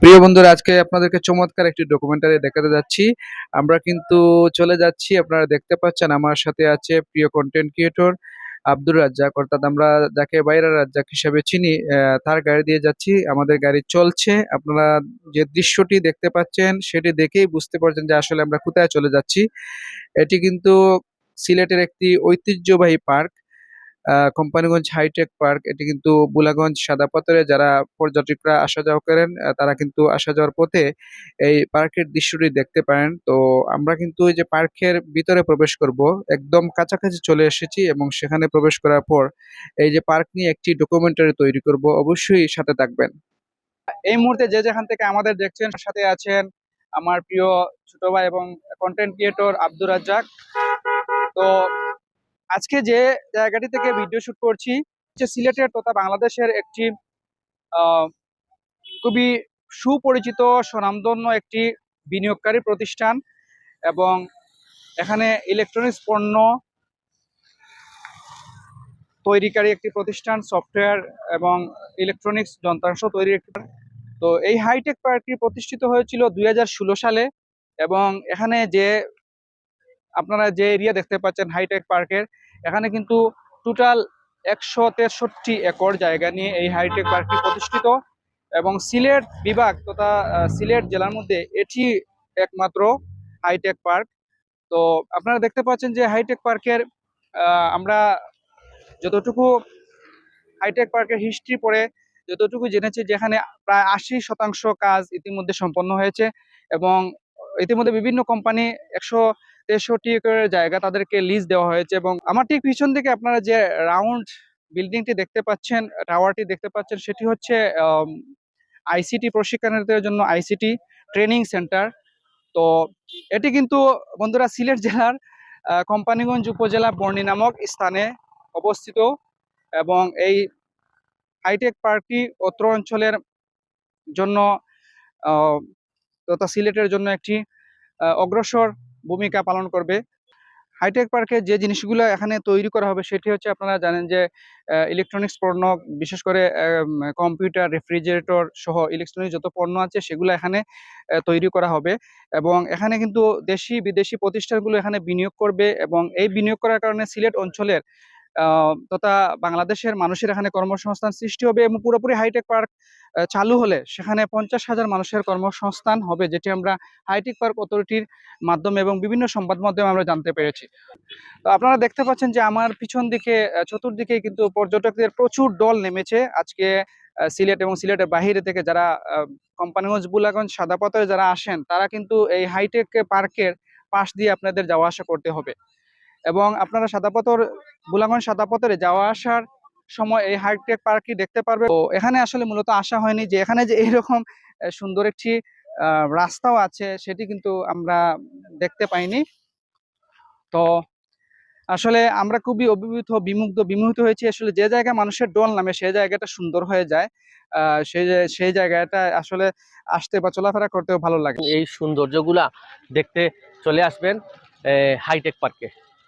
প্রিয় বন্ধুরা, আজকে আপনাদেরকে চমৎকার একটি ডকুমেন্টারি দেখাতে যাচ্ছি। আমরা কিন্তু চলে যাচ্ছি, আপনারা দেখতে পাচ্ছেন, আমার সাথে আছে প্রিয় কন্টেন্ট ক্রিয়েটর আব্দুর রাজ্জাক। অর্থাৎ আমরা যাকে বাইরা রাজ্জাক হিসেবে চিনি তার গাড়ি দিয়ে যাচ্ছি। আমাদের গাড়ি চলছে। আপনারা যে দৃশ্যটি দেখতে পাচ্ছেন, সেটি দেখেই বুঝতে পারছেন যে আসলে আমরা কোথায় চলে যাচ্ছি। এটি কিন্তু সিলেটের একটি ঐতিহ্যবাহী পার্ক। কোম্পানিগঞ্জ হাইটেক পার্ক এটি কিন্তু বুলাগঞ্জ সাদা সাদাপাথরে যারা পর্যটকরা আসা যাওয়া করেন তারা কিন্তু আসা যাওয়ার পথে এই পার্কের দৃশ্যটি দেখতে পারেন। তো আমরা কিন্তু এই যে পার্কের ভিতরে প্রবেশ করব, একদম কাছাকাছি চলে এসেছি এবং সেখানে প্রবেশ করার পর এই যে পার্ক নিয়ে একটি ডকুমেন্টারি তৈরি করব, অবশ্যই সাথে থাকবেন। এই মুহূর্তে যে যেখান থেকে আমাদের দেখছেন, সাথে আছেন আমার প্রিয় ছোট ভাই এবং কন্টেন্ট ক্রিয়েটর আব্দুর রাজ্জাক। তো আজকে যে জায়গাটি থেকে ভিডিও শুট করছি, হচ্ছে সিলেটের তথা বাংলাদেশের একটি খুবই সুপরিচিত স্বনামধন্য একটি বিনিয়োগকারী প্রতিষ্ঠান এবং এখানে ইলেকট্রনিক্স পণ্য তৈরিকারী একটি প্রতিষ্ঠান সফটওয়্যার এবং ইলেকট্রনিক্স যন্ত্রাংশ তৈরির একটি তো এই হাইটেক পার্কটি প্রতিষ্ঠিত হয়েছিল দুই হাজার ষোলো সালে এবং এখানে যে আপনারা যে এরিয়া দেখতে পাচ্ছেন হাইটেক পার্কের এখানে কিন্তু টোটাল একশো তেষট্টি একর জায়গা নিয়ে এই হাইটেক পার্কটি প্রতিষ্ঠিত এবং সিলেট বিভাগ তথা সিলেট জেলার মধ্যে এটি একমাত্র হাইটেক পার্ক তো আপনারা দেখতে পাচ্ছেন যে হাইটেক পার্কের আমরা যতটুকু হাইটেক পার্কের হিস্ট্রি পড়ে, যতটুকু জেনেছি যেখানে প্রায় আশি শতাংশ কাজ ইতিমধ্যে সম্পন্ন হয়েছে এবং ইতিমধ্যে বিভিন্ন কোম্পানি একশো তেষট্টি একরের জায়গা তাদেরকে লিজ দেওয়া হয়েছে এবং আমার ঠিক পিছন দিকে আপনারা যে রাউন্ড বিল্ডিংটি দেখতে পাচ্ছেন টাওয়ারটি দেখতে পাচ্ছেন, সেটি হচ্ছে আইসিটি প্রশিক্ষণার্থীদের জন্য আইসিটি ট্রেনিং সেন্টার তো এটি কিন্তু বন্ধুরা সিলেট জেলার কোম্পানিগঞ্জ উপজেলা বর্ণি নামক স্থানে অবস্থিত এবং এই হাইটেক পার্কটি অত্র অঞ্চলের জন্য তথা সিলেটের জন্য একটি অগ্রসর ভূমিকা পালন করবে। হাইটেক পার্কে যে জিনিসগুলো এখানে তৈরি করা হবে সেটি হচ্ছে আপনারা জানেন যে ইলেকট্রনিক্স পণ্য, বিশেষ করে কম্পিউটার রেফ্রিজারেটর সহ ইলেকট্রনিক্স যত পণ্য আছে সেগুলো এখানে তৈরি করা হবে। এবং এখানে কিন্তু দেশি বিদেশি প্রতিষ্ঠানগুলো এখানে বিনিয়োগ করবে এবং এই বিনিয়োগ করার কারণে সিলেট অঞ্চলের তথা বাংলাদেশের মানুষের এখানে কর্মসংস্থান সৃষ্টি হবে এবং পুরোপুরি হাইটেক পার্ক চালু হলে সেখানে পঞ্চাশ হাজার মানুষের কর্মসংস্থান হবে, যেটি আমরা হাইটেক পার্ক অথরিটির মাধ্যমে এবং বিভিন্ন সংবাদ মাধ্যমে আমরা জানতে পেরেছি। তো আপনারা দেখতে পাচ্ছেন যে আমার পিছন দিকে চতুর্দিকে কিন্তু পর্যটকদের প্রচুর দল নেমেছে। আজকে সিলেট এবং সিলেটের বাহিরে থেকে যারা কোম্পানিগঞ্জ, বুলাগঞ্জ সাদাপাতরে যারা আসেন, তারা কিন্তু এই হাইটেক পার্কের পাশ দিয়ে আপনাদের যাওয়া আসা করতে হবে। এবং আপনারা সাদাপাতর বুলাগঞ্জ সাদাপাতরে যাওয়া আসার সময় এই হাইটেক পার্কটি দেখতে পারবে। তো এখানে আসলে মূলত আসা হয়নি যে এখানে যে এইরকম সুন্দর একটি রাস্তাও আছে সেটি কিন্তু আমরা দেখতে পাইনি। তো আসলে আমরা খুবই অভিভূত, বিমুগ্ধ, বিমোহিত হয়েছি। আসলে যে জায়গায় মানুষের ডোল নামে সেই জায়গাটা সুন্দর হয়ে যায়। সেই সেই জায়গাটা আসলে আসতে বা চলাফেরা করতেও ভালো লাগে। এই সৌন্দর্যগুলা দেখতে চলে আসবেন হাইটেক পার্কে